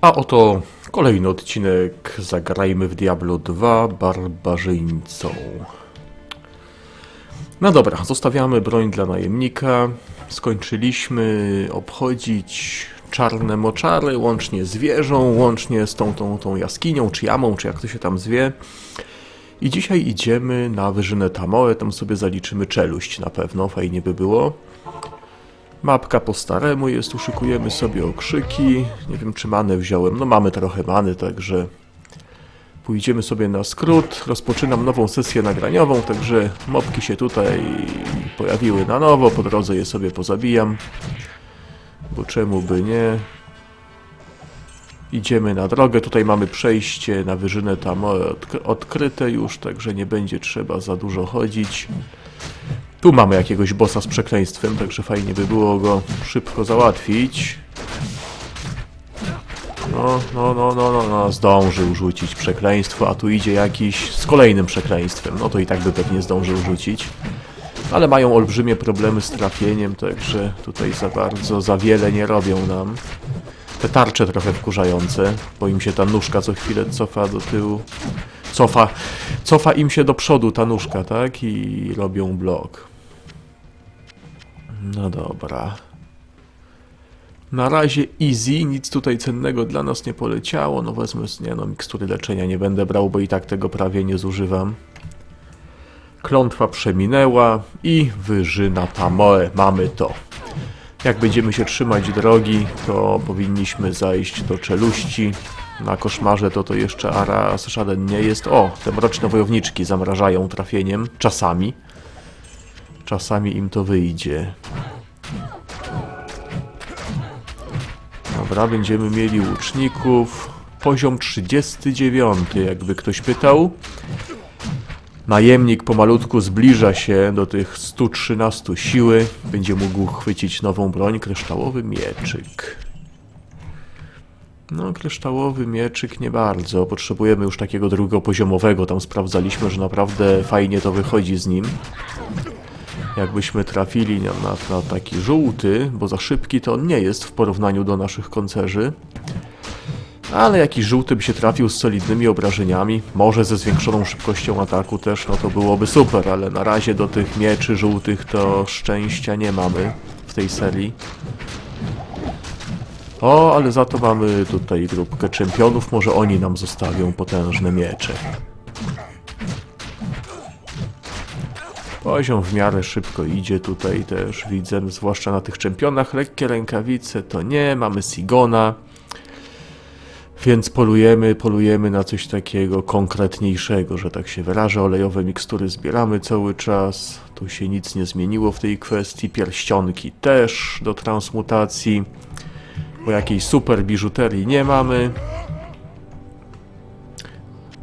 A oto kolejny odcinek Zagrajmy w Diablo 2 Barbarzyńcą. No dobra, zostawiamy broń dla najemnika. Skończyliśmy obchodzić czarne moczary, łącznie z wieżą, łącznie z tą, tą, tą jaskinią, czy jamą, czy jak to się tam zwie. I dzisiaj idziemy na wyżynę Tamoe, tam sobie zaliczymy czeluść na pewno, fajnie by było. Mapka po staremu jest, uszykujemy sobie okrzyki. Nie wiem, czy manę wziąłem. No mamy trochę many, także pójdziemy sobie na skrót. Rozpoczynam nową sesję nagraniową, także mopki się tutaj pojawiły na nowo. Po drodze je sobie pozabijam. Bo czemu by nie? Idziemy na drogę. Tutaj mamy przejście na wyżynę tam odk- odkryte już, także nie będzie trzeba za dużo chodzić. Tu mamy jakiegoś bossa z przekleństwem, także fajnie by było go szybko załatwić. No, no, no, no, no, no, zdążył rzucić przekleństwo, a tu idzie jakiś z kolejnym przekleństwem. No to i tak by pewnie zdążył rzucić. Ale mają olbrzymie problemy z trafieniem, także tutaj za bardzo, za wiele nie robią nam. Te tarcze trochę wkurzające, bo im się ta nóżka co chwilę cofa do tyłu. Cofa, cofa im się do przodu ta nóżka, tak? I robią blok. No dobra. Na razie easy, nic tutaj cennego dla nas nie poleciało. No wezmę, nie no, mikstury leczenia nie będę brał, bo i tak tego prawie nie zużywam. Klątwa przeminęła i wyżyna Tamoe. Mamy to. Jak będziemy się trzymać drogi, to powinniśmy zajść do czeluści. Na koszmarze to to jeszcze aras żaden nie jest. O, te mroczne wojowniczki zamrażają trafieniem. Czasami. Czasami im to wyjdzie. Dobra, będziemy mieli łuczników. Poziom 39, jakby ktoś pytał. Najemnik pomalutku zbliża się do tych 113 siły. Będzie mógł chwycić nową broń, kryształowy mieczyk. No, kryształowy mieczyk nie bardzo. Potrzebujemy już takiego drugopoziomowego. Tam sprawdzaliśmy, że naprawdę fajnie to wychodzi z nim. Jakbyśmy trafili na, na, na taki żółty, bo za szybki to on nie jest w porównaniu do naszych koncerzy. Ale jakiś żółty by się trafił z solidnymi obrażeniami, może ze zwiększoną szybkością ataku też, no to byłoby super, ale na razie do tych mieczy żółtych to szczęścia nie mamy w tej serii. O, ale za to mamy tutaj grupkę czempionów, może oni nam zostawią potężne miecze. Poziom w miarę szybko idzie tutaj też, widzę, zwłaszcza na tych czempionach. Lekkie rękawice to nie, mamy Sigona. Więc polujemy, polujemy na coś takiego konkretniejszego, że tak się wyrażę. Olejowe mikstury zbieramy cały czas. Tu się nic nie zmieniło w tej kwestii. Pierścionki też do transmutacji. Bo jakiejś super biżuterii nie mamy.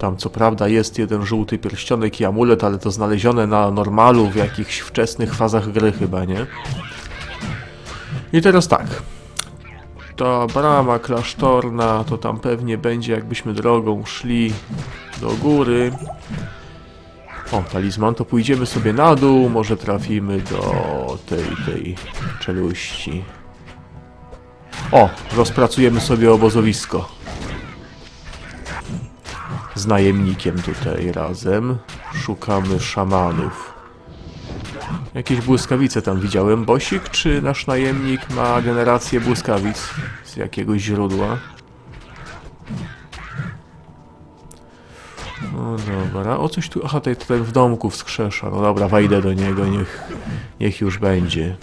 Tam co prawda jest jeden żółty pierścionek i amulet, ale to znalezione na normalu w jakichś wczesnych fazach gry chyba, nie? I teraz tak. Ta brama klasztorna to tam pewnie będzie jakbyśmy drogą szli do góry. O, talizman, to pójdziemy sobie na dół, może trafimy do tej, tej czeluści. O, rozpracujemy sobie obozowisko. Z najemnikiem tutaj razem. Szukamy szamanów. Jakieś błyskawice tam widziałem. Bosik czy nasz najemnik ma generację błyskawic z jakiegoś źródła? No dobra, o coś tu... Aha, tutaj ten w domku wskrzesza. No dobra, wejdę do niego, niech, niech już będzie.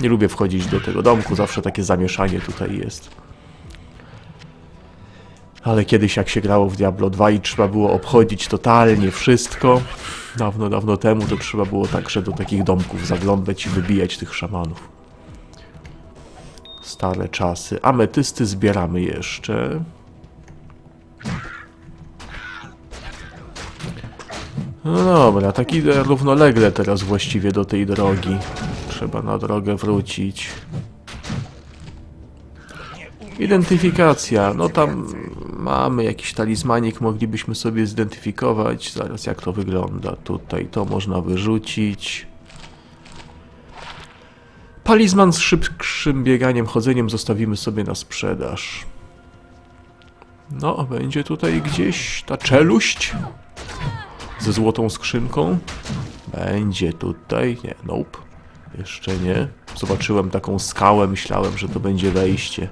Nie lubię wchodzić do tego domku, zawsze takie zamieszanie tutaj jest. Ale kiedyś jak się grało w Diablo 2 i trzeba było obchodzić totalnie wszystko, dawno, dawno temu, to trzeba było także do takich domków zaglądać i wybijać tych szamanów. Stare czasy. Ametysty zbieramy jeszcze. No dobra, tak idę równolegle teraz właściwie do tej drogi. Trzeba na drogę wrócić. Identyfikacja. No tam mamy jakiś talizmanik, moglibyśmy sobie zidentyfikować. Zaraz jak to wygląda. Tutaj to można wyrzucić. Palizman z szybszym bieganiem, chodzeniem zostawimy sobie na sprzedaż. No, będzie tutaj gdzieś ta czeluść ze złotą skrzynką. Będzie tutaj. Nie, nope. Jeszcze nie. Zobaczyłem taką skałę, myślałem, że to będzie wejście.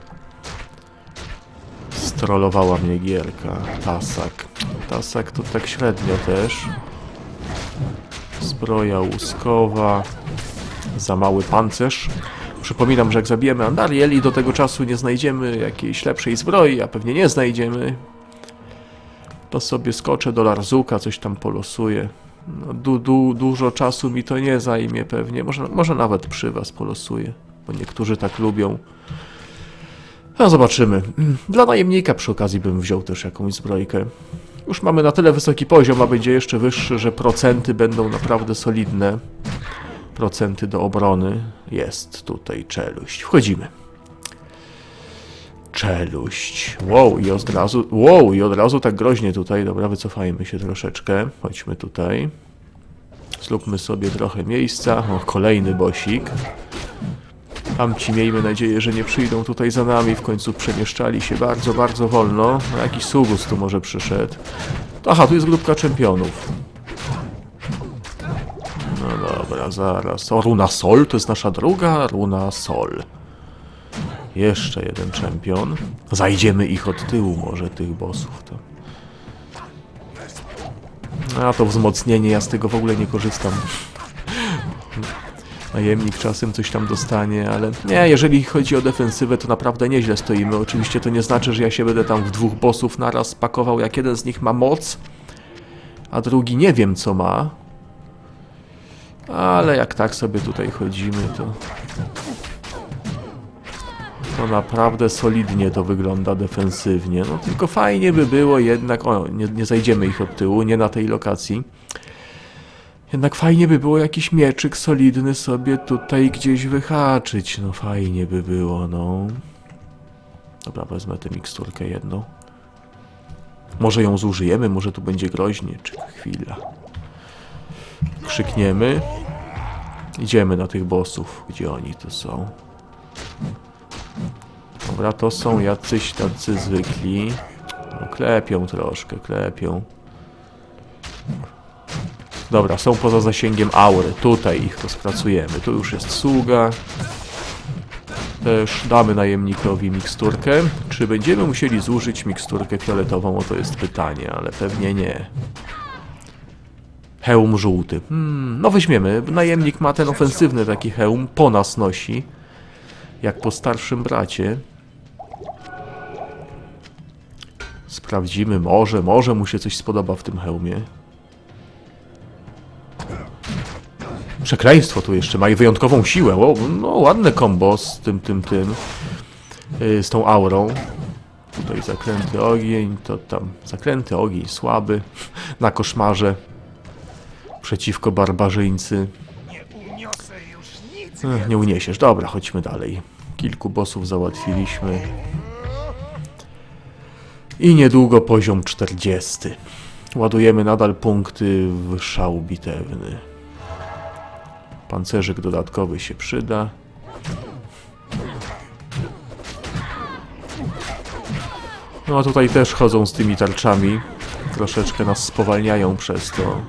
Strollowała mnie gierka. Tasak. Tasak to tak średnio też. Zbroja łuskowa. Za mały pancerz. Przypominam, że jak zabijemy Andariel i do tego czasu nie znajdziemy jakiejś lepszej zbroi, a pewnie nie znajdziemy, to sobie skoczę do Larzuka, coś tam polosuję. No, du, du, dużo czasu mi to nie zajmie pewnie. Może, może nawet przy was polosuję, bo niektórzy tak lubią. No zobaczymy. Dla najemnika przy okazji bym wziął też jakąś zbrojkę. Już mamy na tyle wysoki poziom, a będzie jeszcze wyższy, że procenty będą naprawdę solidne. Procenty do obrony. Jest tutaj czeluść. Wchodzimy. Czeluść. Wow, i od razu. Wow, i od razu tak groźnie tutaj. Dobra, wycofajmy się troszeczkę. Chodźmy tutaj. Zróbmy sobie trochę miejsca. O, kolejny bosik. Tamci miejmy nadzieję, że nie przyjdą tutaj za nami. W końcu przemieszczali się bardzo, bardzo wolno. No, jakiś Sugus tu może przyszedł. Aha, tu jest grupka czempionów. No dobra, zaraz. O, Runa Sol, to jest nasza druga Runa Sol. Jeszcze jeden czempion. Zajdziemy ich od tyłu może, tych bossów. To. A to wzmocnienie, ja z tego w ogóle nie korzystam. Najemnik czasem coś tam dostanie, ale nie, jeżeli chodzi o defensywę, to naprawdę nieźle stoimy. Oczywiście to nie znaczy, że ja się będę tam w dwóch bossów naraz pakował, jak jeden z nich ma moc, a drugi nie wiem co ma. Ale jak tak sobie tutaj chodzimy, to... To naprawdę solidnie to wygląda defensywnie. No tylko fajnie by było jednak... O, nie, nie zajdziemy ich od tyłu, nie na tej lokacji. Jednak fajnie by było jakiś mieczyk solidny sobie tutaj gdzieś wyhaczyć. No fajnie by było, no. Dobra, wezmę tę miksturkę jedną. Może ją zużyjemy, może tu będzie groźnie. Czy chwila. Krzykniemy. Idziemy na tych bossów, gdzie oni tu są. Dobra, to są jacyś tacy zwykli. No, klepią troszkę, klepią. Dobra, są poza zasięgiem aury. Tutaj ich rozpracujemy. Tu już jest sługa. Też damy najemnikowi miksturkę. Czy będziemy musieli zużyć miksturkę fioletową? O to jest pytanie, ale pewnie nie. Hełm żółty. Hmm, no weźmiemy. Najemnik ma ten ofensywny taki hełm. Po nas nosi. Jak po starszym bracie. Sprawdzimy. Może, może mu się coś spodoba w tym hełmie. Przekleństwo tu jeszcze ma i wyjątkową siłę. O, no ładne kombo z tym, tym, tym. Yy, z tą aurą. Tutaj zaklęty ogień, to tam zaklęty ogień słaby. Na koszmarze. Przeciwko barbarzyńcy. Nie uniesiesz. Dobra, chodźmy dalej. Kilku bossów załatwiliśmy. I niedługo poziom 40. Ładujemy nadal punkty w szał bitewny. Pancerzyk dodatkowy się przyda. No a tutaj też chodzą z tymi tarczami. Troszeczkę nas spowalniają przez to.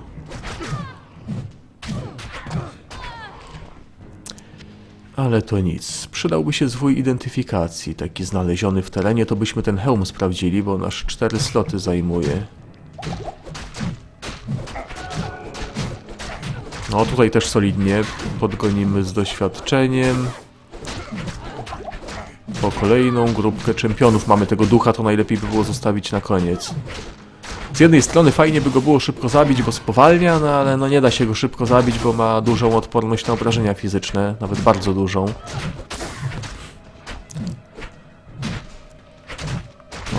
Ale to nic. Przydałby się zwój identyfikacji, taki znaleziony w terenie, to byśmy ten hełm sprawdzili, bo nasz cztery sloty zajmuje. No tutaj też solidnie podgonimy z doświadczeniem. Po kolejną grupkę czempionów mamy tego ducha, to najlepiej by było zostawić na koniec. Z jednej strony fajnie by go było szybko zabić, bo spowalnia, no ale no nie da się go szybko zabić, bo ma dużą odporność na obrażenia fizyczne, nawet bardzo dużą.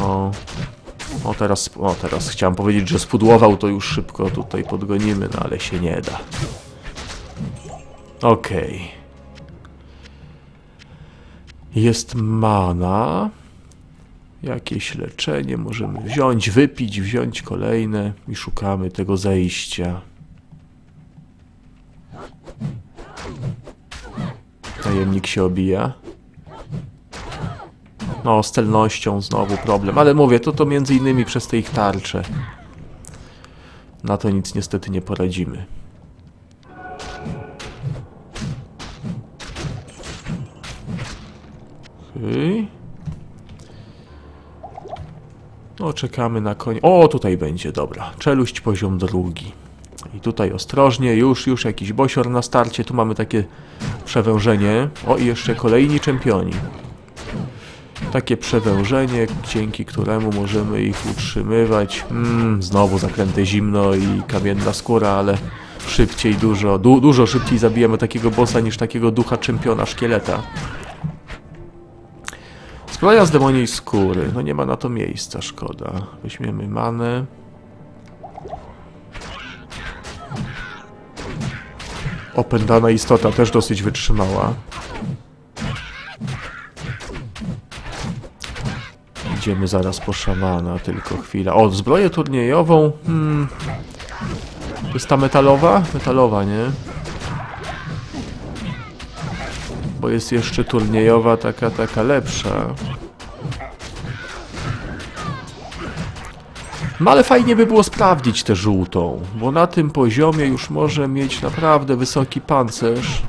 O, o teraz, o teraz chciałem powiedzieć, że spudłował, to już szybko tutaj podgonimy, no ale się nie da. Okej. Jest mana. Jakieś leczenie możemy wziąć, wypić, wziąć kolejne i szukamy tego zejścia. Najemnik się obija. No, z celnością znowu problem, ale mówię, to to między innymi przez te ich tarcze. Na to nic niestety nie poradzimy. Okej. No, czekamy na koń. O, tutaj będzie, dobra. Czeluść poziom drugi. I tutaj ostrożnie, już, już jakiś bosior na starcie. Tu mamy takie przewężenie. O, i jeszcze kolejni czempioni. Takie przewężenie, dzięki któremu możemy ich utrzymywać. Mm, znowu zakręte zimno i kamienna skóra, ale szybciej, dużo, du, dużo szybciej zabijamy takiego bossa niż takiego ducha czempiona szkieleta. Zbroja z demoniej skóry. No nie ma na to miejsca, szkoda. Weźmiemy manę. Opętana istota też dosyć wytrzymała. Idziemy zaraz po szamana, tylko chwila. O, zbroję turniejową. Hmm. To jest ta metalowa? Metalowa, nie? Bo jest jeszcze turniejowa, taka, taka lepsza. No ale fajnie by było sprawdzić tę żółtą, bo na tym poziomie już może mieć naprawdę wysoki pancerz.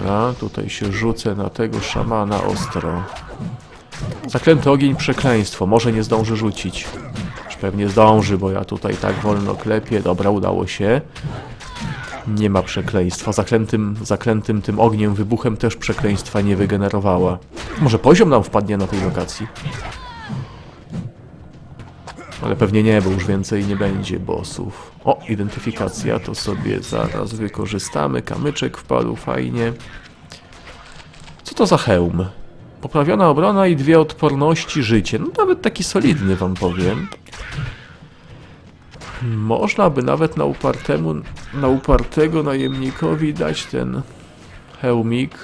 Dobra, tutaj się rzucę na tego szamana ostro. Zaklęty ogień, przekleństwo. Może nie zdąży rzucić. Już pewnie zdąży, bo ja tutaj tak wolno klepię. Dobra, udało się. Nie ma przekleństwa. Zaklętym, zaklętym tym ogniem, wybuchem też przekleństwa nie wygenerowała. Może poziom nam wpadnie na tej lokacji? Ale pewnie nie, bo już więcej nie będzie bossów. O, identyfikacja, to sobie zaraz wykorzystamy. Kamyczek wpadł, fajnie. Co to za hełm? Poprawiona obrona i dwie odporności życie. No nawet taki solidny wam powiem. Można by nawet na upartemu, na upartego najemnikowi dać ten hełmik.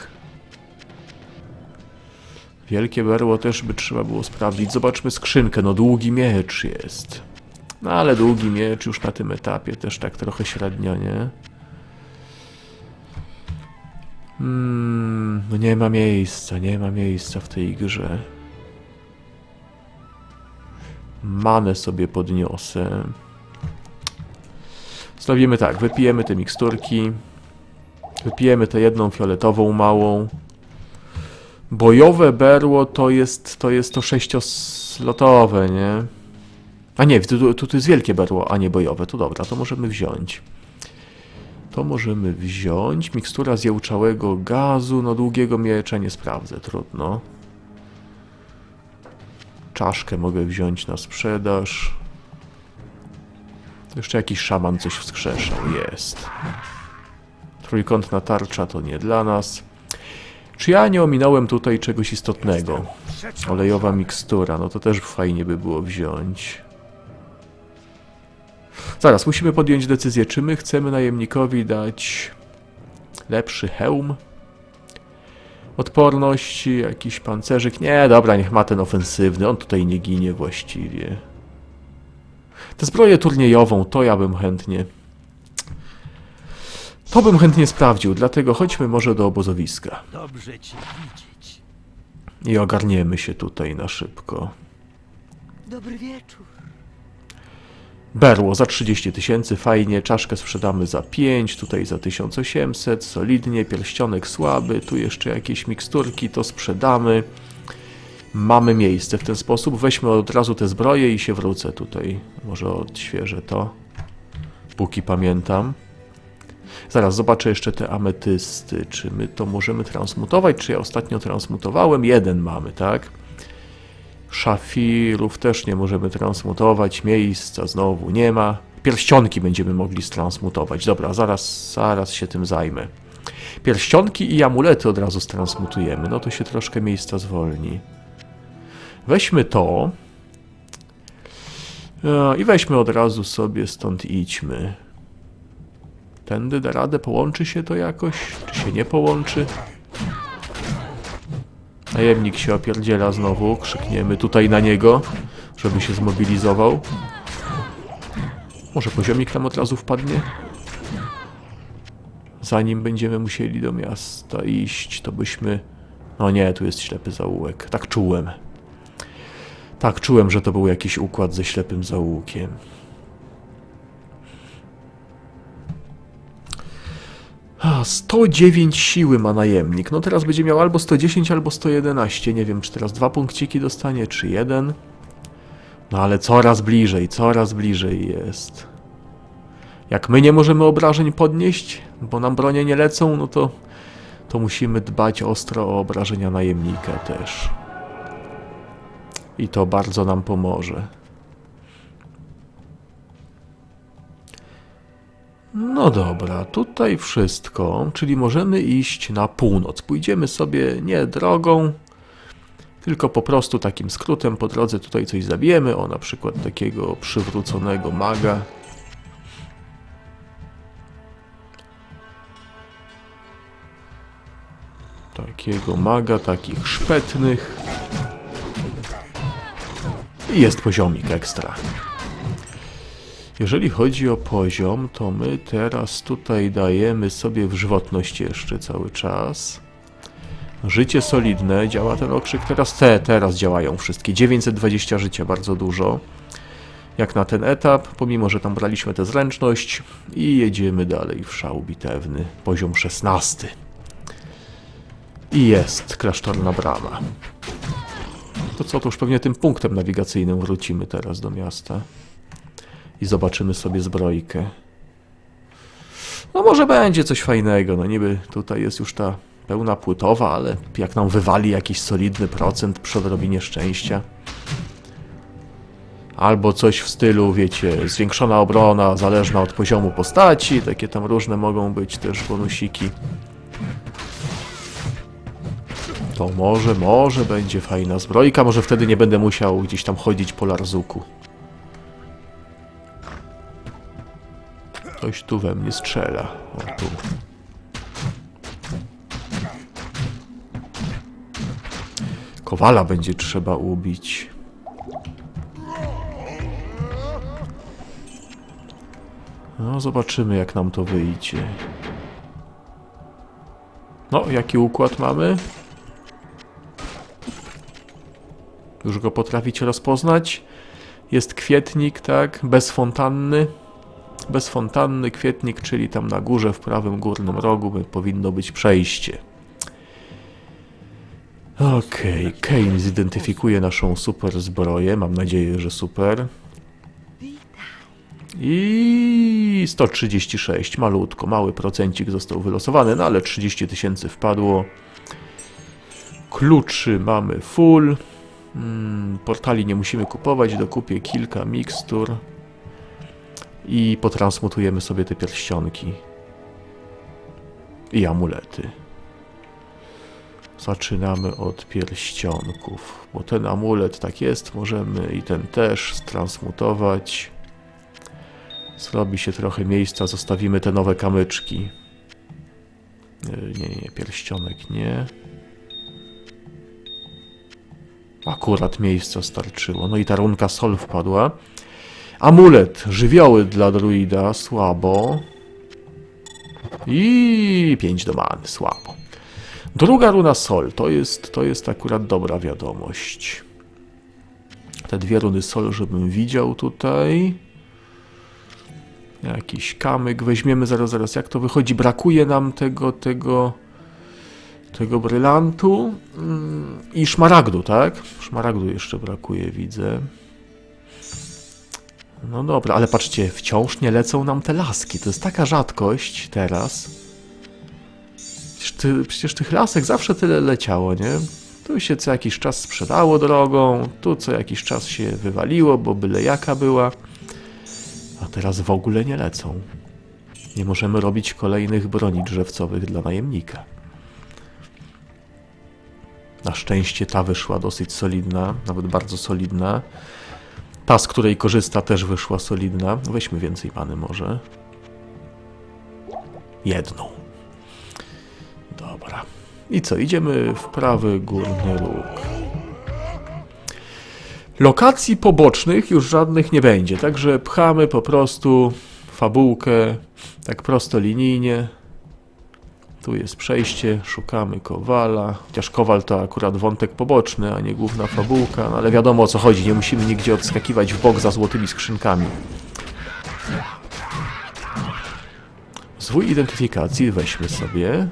Wielkie berło też by trzeba było sprawdzić. Zobaczmy skrzynkę. No długi miecz jest. No ale długi miecz już na tym etapie też tak trochę średnio, nie? Hmm, no nie ma miejsca, nie ma miejsca w tej grze. Manę sobie podniosę. Zrobimy tak, wypijemy te miksturki. Wypijemy tę jedną fioletową małą. Bojowe berło to jest to, jest to sześcioslotowe, nie? A nie, tu, tu, tu jest wielkie berło, a nie bojowe. To dobra, to możemy wziąć. To możemy wziąć. Mikstura zjełczałego gazu. No długiego miecza nie sprawdzę, trudno. Czaszkę mogę wziąć na sprzedaż. Jeszcze jakiś szaman coś wskrzeszał. Jest. Trójkątna tarcza to nie dla nas. Czy ja nie ominąłem tutaj czegoś istotnego? Olejowa mikstura, no to też fajnie by było wziąć. Zaraz, musimy podjąć decyzję, czy my chcemy najemnikowi dać lepszy hełm, odporności, jakiś pancerzyk. Nie, dobra, niech ma ten ofensywny, on tutaj nie ginie właściwie. Tę zbroję turniejową, to ja bym chętnie... To bym chętnie sprawdził, dlatego chodźmy może do obozowiska Dobrze cię widzieć. i ogarniemy się tutaj na szybko. Dobry wieczór. Berło za 30 tysięcy, fajnie, czaszkę sprzedamy za 5, tutaj za 1800, solidnie, pierścionek słaby, tu jeszcze jakieś miksturki, to sprzedamy. Mamy miejsce w ten sposób, weźmy od razu te zbroje i się wrócę tutaj. Może odświeżę to, póki pamiętam. Zaraz zobaczę jeszcze te ametysty, czy my to możemy transmutować, czy ja ostatnio transmutowałem? Jeden mamy, tak? Szafirów też nie możemy transmutować, miejsca znowu nie ma. Pierścionki będziemy mogli stransmutować. Dobra, zaraz, zaraz się tym zajmę. Pierścionki i amulety od razu stransmutujemy, no to się troszkę miejsca zwolni. Weźmy to. E, I weźmy od razu sobie stąd idźmy. Tędy da radę, połączy się to jakoś, czy się nie połączy? Najemnik się opierdziela znowu, krzykniemy tutaj na niego, żeby się zmobilizował. Może poziomik nam od razu wpadnie? zanim będziemy musieli do miasta iść, to byśmy... No nie, tu jest ślepy zaułek. Tak czułem. Tak czułem, że to był jakiś układ ze ślepym zaułkiem. 109 siły ma najemnik. No teraz będzie miał albo 110, albo 111. Nie wiem, czy teraz dwa punkciki dostanie, czy jeden. No ale coraz bliżej, coraz bliżej jest. Jak my nie możemy obrażeń podnieść, bo nam bronie nie lecą, no to, to musimy dbać ostro o obrażenia najemnika też. I to bardzo nam pomoże. No dobra, tutaj wszystko, czyli możemy iść na północ. Pójdziemy sobie nie drogą, tylko po prostu takim skrótem po drodze tutaj coś zabijemy. O, na przykład takiego przywróconego maga. Takiego maga, takich szpetnych. I jest poziomik ekstra. Jeżeli chodzi o poziom, to my teraz tutaj dajemy sobie w żywotność jeszcze cały czas. Życie solidne, działa ten okrzyk. Teraz te, teraz działają wszystkie. 920 życia, bardzo dużo. Jak na ten etap, pomimo że tam braliśmy tę zręczność i jedziemy dalej w szał bitewny. Poziom 16. I jest klasztorna brama. To co, to już pewnie tym punktem nawigacyjnym wrócimy teraz do miasta. I zobaczymy sobie zbrojkę. No może będzie coś fajnego, no niby tutaj jest już ta pełna płytowa, ale jak nam wywali jakiś solidny procent przy odrobinie szczęścia. Albo coś w stylu, wiecie, zwiększona obrona zależna od poziomu postaci, takie tam różne mogą być też bonusiki. To może, może będzie fajna zbrojka, może wtedy nie będę musiał gdzieś tam chodzić po larzuku. Ktoś tu we mnie strzela. O tu. Kowala będzie trzeba ubić. No, zobaczymy jak nam to wyjdzie. No, jaki układ mamy? Już go potraficie rozpoznać? Jest kwietnik, tak? Bez fontanny. Bez fontanny kwietnik, czyli tam na górze w prawym górnym rogu powinno być przejście. Okej, Kane zidentyfikuje naszą super zbroję. Mam nadzieję, że super. I 136, malutko, mały procencik został wylosowany, no ale 30 tysięcy wpadło. Kluczy mamy full. Mm, portali nie musimy kupować, dokupię kilka mikstur i potransmutujemy sobie te pierścionki i amulety. Zaczynamy od pierścionków, bo ten amulet tak jest, możemy i ten też transmutować. Zrobi się trochę miejsca, zostawimy te nowe kamyczki. Yy, Nie, nie, nie, pierścionek nie. Akurat miejsca starczyło. No i ta runka sol wpadła. Amulet, żywioły dla druida, słabo. I 5 do many, słabo. Druga runa sol, to jest, to jest akurat dobra wiadomość. Te dwie runy sol, żebym widział tutaj. Jakiś kamyk weźmiemy, zaraz, zaraz, jak to wychodzi? Brakuje nam tego, tego, tego brylantu mm, i szmaragdu, tak? Szmaragdu jeszcze brakuje, widzę. No dobra, ale patrzcie, wciąż nie lecą nam te laski. To jest taka rzadkość teraz. Przecież, ty, przecież tych lasek zawsze tyle leciało, nie? Tu się co jakiś czas sprzedało drogą, tu co jakiś czas się wywaliło, bo byle jaka była. A teraz w ogóle nie lecą. Nie możemy robić kolejnych broni drzewcowych dla najemnika. Na szczęście ta wyszła dosyć solidna, nawet bardzo solidna. Ta, z której korzysta, też wyszła solidna. Weźmy więcej many może. Jedną. Dobra. I co? Idziemy w prawy górny róg. Lokacji pobocznych już żadnych nie będzie, także pchamy po prostu fabułkę tak prosto linijnie. Tu jest przejście, szukamy Kowala. Chociaż Kowal to akurat wątek poboczny, a nie główna fabułka, no ale wiadomo o co chodzi, nie musimy nigdzie odskakiwać w bok za złotymi skrzynkami. Zwój identyfikacji weźmy sobie.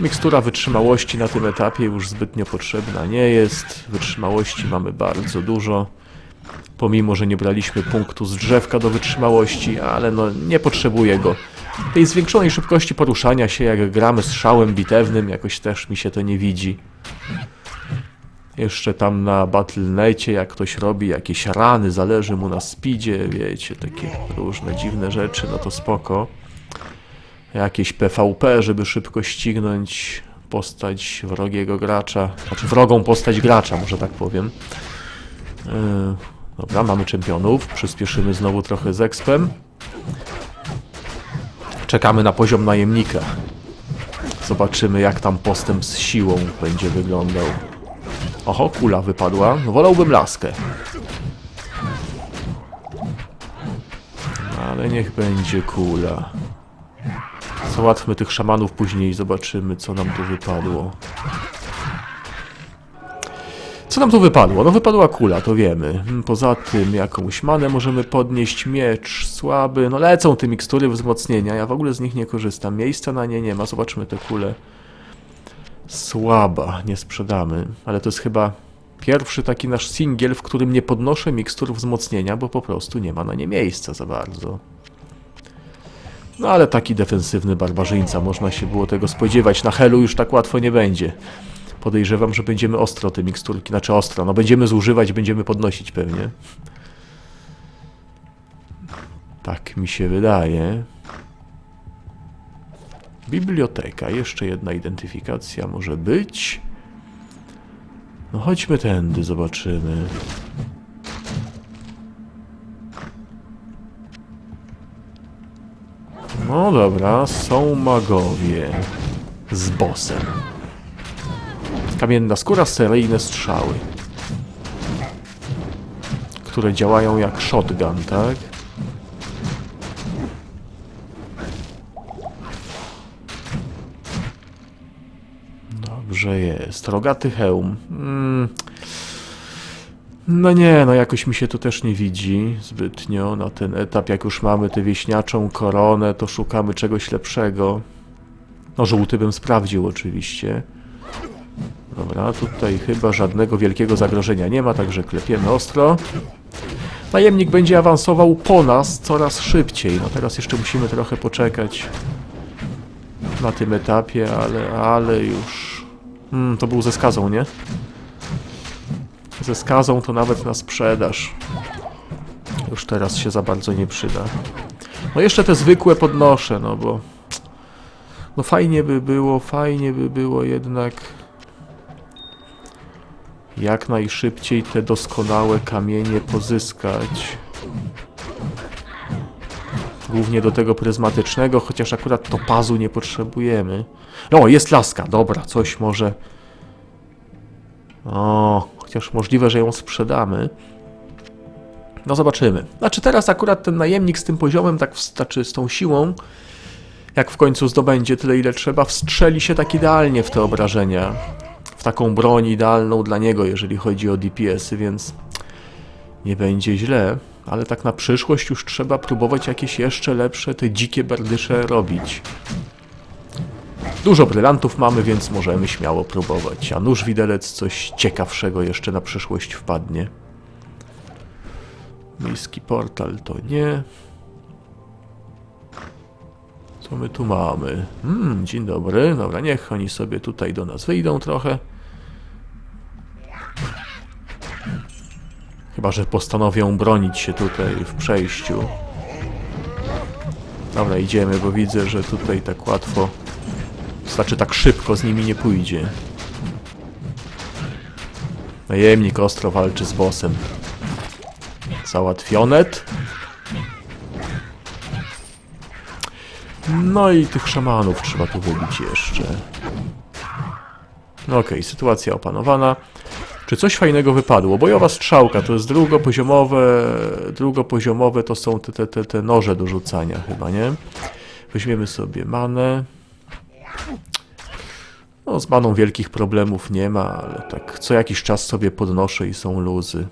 Mikstura wytrzymałości na tym etapie już zbytnio potrzebna nie jest. Wytrzymałości mamy bardzo dużo. Pomimo, że nie braliśmy punktu z drzewka do wytrzymałości, ale no nie potrzebuję go. Tej zwiększonej szybkości poruszania się, jak gramy z szałem bitewnym, jakoś też mi się to nie widzi. Jeszcze tam na Battle.necie, jak ktoś robi jakieś rany, zależy mu na speedzie, wiecie, takie różne dziwne rzeczy, no to spoko. Jakieś PvP, żeby szybko ścignąć postać wrogiego gracza, znaczy wrogą postać gracza, może tak powiem. Yy, dobra, mamy czempionów, przyspieszymy znowu trochę z expem. Czekamy na poziom najemnika. Zobaczymy, jak tam postęp z siłą będzie wyglądał. Oho, kula wypadła. No, wolałbym laskę. No, Ale niech będzie kula. Załatwmy tych szamanów później i zobaczymy, co nam tu wypadło. Co nam tu wypadło? No wypadła kula, to wiemy. Mm, Poza tym jakąś manę możemy podnieść, miecz słaby. No lecą te mikstury wzmocnienia, ja w ogóle z nich nie korzystam. Miejsca na nie nie ma, zobaczmy te kule. Słaba, nie sprzedamy, ale to jest chyba pierwszy taki nasz singiel, w którym nie podnoszę mikstur wzmocnienia, bo po prostu nie ma na nie miejsca za bardzo. No ale taki defensywny barbarzyńca, można się było tego spodziewać. Na Helu już tak łatwo nie będzie. Podejrzewam, że będziemy ostro te miksturki, znaczy ostro, no będziemy zużywać, będziemy podnosić pewnie. Tak mi się wydaje. Biblioteka, jeszcze jedna identyfikacja może być. No chodźmy tędy, zobaczymy. No dobra, są magowie z bossem. Kamienna skóra, seryjne strzały. Które działają jak shotgun, tak? Dobrze jest. Rogaty hełm. Mm. No nie, no jakoś mi się to też nie widzi zbytnio na ten etap. Jak już mamy tę wieśniaczą koronę, to szukamy czegoś lepszego. No żółty bym sprawdził oczywiście. Dobra, tutaj chyba żadnego wielkiego zagrożenia nie ma, także klepiemy ostro. Najemnik będzie awansował po nas coraz szybciej. No teraz jeszcze musimy trochę poczekać na tym etapie, ale, ale już... Hmm, to był ze skazą, nie? Ze skazą to nawet na sprzedaż. Już teraz się za bardzo nie przyda. No jeszcze te zwykłe podnoszę, no bo... No fajnie by było, fajnie by było jednak... Jak najszybciej te doskonałe kamienie pozyskać. Głównie do tego pryzmatycznego, chociaż akurat topazu nie potrzebujemy. O, jest laska, dobra, coś może... O, chociaż możliwe, że ją sprzedamy. No zobaczymy. Znaczy teraz akurat ten najemnik z tym poziomem, tak znaczy z tą siłą, jak w końcu zdobędzie tyle ile trzeba, wstrzeli się tak idealnie w te obrażenia. W taką broń idealną dla niego, jeżeli chodzi o DPS-y, więc nie będzie źle. Ale tak na przyszłość już trzeba próbować jakieś jeszcze lepsze, te dzikie berdysze robić. Dużo brylantów mamy, więc możemy śmiało próbować. A nóż widelec coś ciekawszego jeszcze na przyszłość wpadnie. Miejski portal to nie. Co my tu mamy? Hmm, dzień dobry. Dobra, niech oni sobie tutaj do nas wyjdą trochę. Chyba, że postanowią bronić się tutaj w przejściu. Dobra, idziemy, bo widzę, że tutaj tak łatwo znaczy tak szybko z nimi nie pójdzie. Najemnik ostro walczy z bossem. Załatwionet. No i tych szamanów trzeba tu wybić jeszcze. No okej, sytuacja opanowana. Czy coś fajnego wypadło? Bojowa strzałka to jest drugopoziomowe. Drugopoziomowe to są te, te, te, te noże do rzucania chyba, nie? Weźmiemy sobie manę. No, z maną wielkich problemów nie ma, ale tak co jakiś czas sobie podnoszę i są luzy.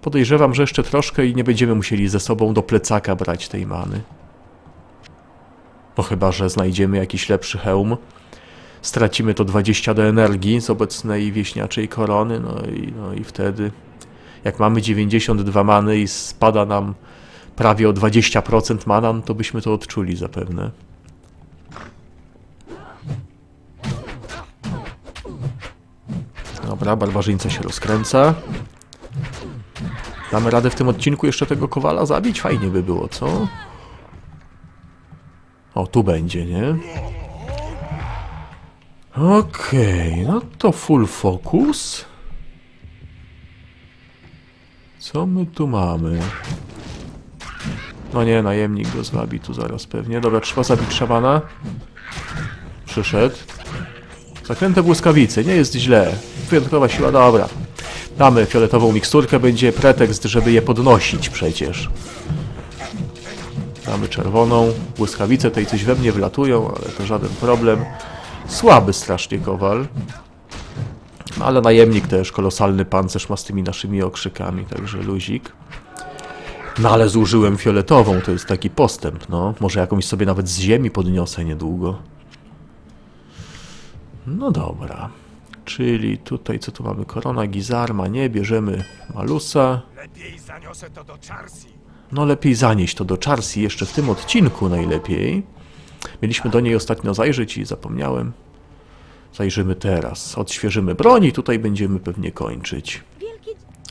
Podejrzewam, że jeszcze troszkę i nie będziemy musieli ze sobą do plecaka brać tej many. No chyba, że znajdziemy jakiś lepszy hełm. Stracimy to 20 do energii z obecnej wieśniaczej korony, no i, no i wtedy, jak mamy 92 many i spada nam prawie o 20% manan, to byśmy to odczuli zapewne. Dobra, barbarzyńca się rozkręca. Damy radę w tym odcinku jeszcze tego kowala zabić? Fajnie by było, co? O, tu będzie, nie? Okej, no to full focus. Co my tu mamy? No nie, najemnik go zwabi tu zaraz pewnie. Dobra, trzeba zabić szamana. Przyszedł. Zakręte błyskawice, nie jest źle. Wyjątkowa siła, dobra. Damy fioletową miksturkę, będzie pretekst, żeby je podnosić przecież. Damy czerwoną. Błyskawice tej coś we mnie wlatują, ale to żaden problem. Słaby strasznie kowal. Ale najemnik też, kolosalny pancerz ma z tymi naszymi okrzykami, także luzik. No ale zużyłem fioletową, to jest taki postęp, no. Może jakąś sobie nawet z ziemi podniosę niedługo. No dobra. Czyli tutaj co tu mamy? Korona Gizarma, nie, bierzemy Malusa. Lepiej zaniosę to do Charsi. No lepiej zanieść to do Charsi jeszcze w tym odcinku najlepiej. Mieliśmy do niej ostatnio zajrzeć i zapomniałem. Zajrzymy teraz. Odświeżymy broń i tutaj będziemy pewnie kończyć.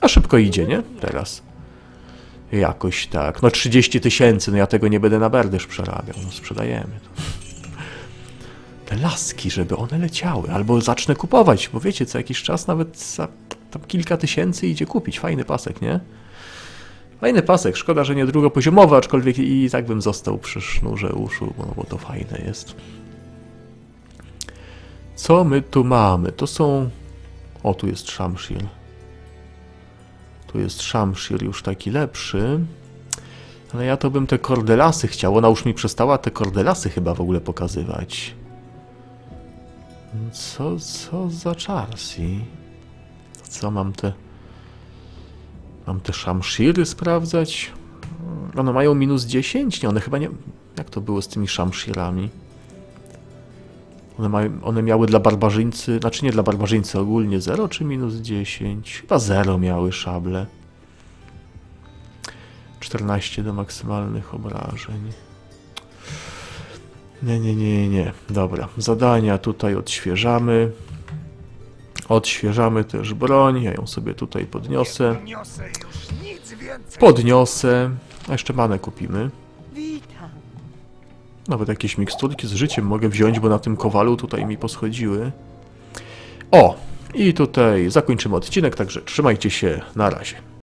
A szybko idzie, nie? Teraz. Jakoś tak. No 30 tysięcy, no ja tego nie będę na berdysz przerabiał. No sprzedajemy to. Te laski, żeby one leciały. Albo zacznę kupować, bo wiecie, co jakiś czas nawet za tam kilka tysięcy idzie kupić. Fajny pasek, nie? Fajny pasek, szkoda, że nie drugopoziomowy, aczkolwiek i tak bym został przy sznurze uszu, bo, bo to fajne jest. Co my tu mamy? To są... O, tu jest Shamshir. Tu jest Shamshir już taki lepszy. Ale ja to bym te kordelasy chciał. Ona już mi przestała te kordelasy chyba w ogóle pokazywać. Co, co za Charsi? Co mam te... Mam te szamsziry sprawdzać? One mają minus 10? Nie, one chyba nie... Jak to było z tymi szamshirami? One, mają, one miały dla barbarzyńcy... Znaczy nie dla barbarzyńcy ogólnie 0 czy minus 10? Chyba 0 miały szable. 14 do maksymalnych obrażeń. Nie, nie, nie, nie. Dobra, zadania tutaj odświeżamy. Odświeżamy też broń. Ja ją sobie tutaj podniosę. Podniosę. A jeszcze manę kupimy. Nawet jakieś miksturki z życiem mogę wziąć, bo na tym kowalu tutaj mi poschodziły. O! I tutaj zakończymy odcinek, także trzymajcie się. Na razie.